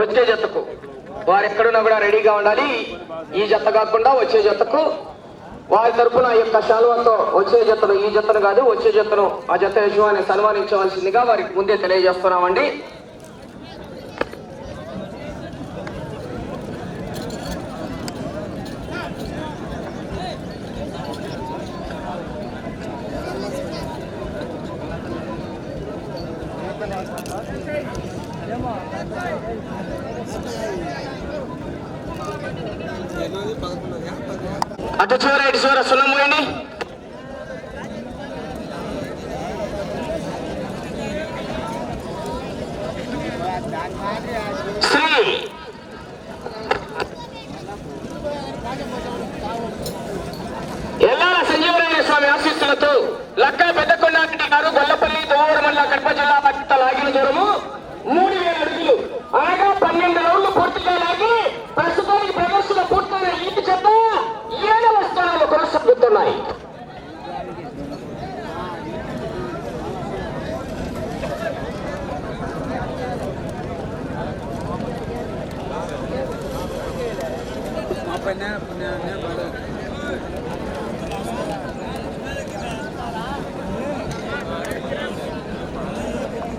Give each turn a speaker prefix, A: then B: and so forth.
A: వచ్చే జతకు. వారు ఎక్కడున్నా కూడా రెడీగా ఉండాలి. ఈ జత కాకుండా వచ్చే జతకు. వారి తరపున ఈ యొక్క శాలువాతో వచ్చే జతను ఈ జతను కాదు వచ్చే జతను ఆ జత యజమాని సన్మానించవలసిందిగా వారికి ముందే తెలియజేస్తున్నామండి. అటు చివర ఇటు చివర సున్నం పోయండి శ్రీ ఎల్లాల సంజీవరాయ స్వామి ఆశీస్సులతో లక్క మూడు వేల అడుగులు. అనగా పన్నెండు రౌండ్లు పూర్తిగా లాగి ప్రస్తుతానికి ప్రదర్శన పూర్తయిన ఈటి చెత్త ఏడవ స్థానంలో కొనసాగుతున్నాయి.
B: మా పైన పుణ్యాన్ని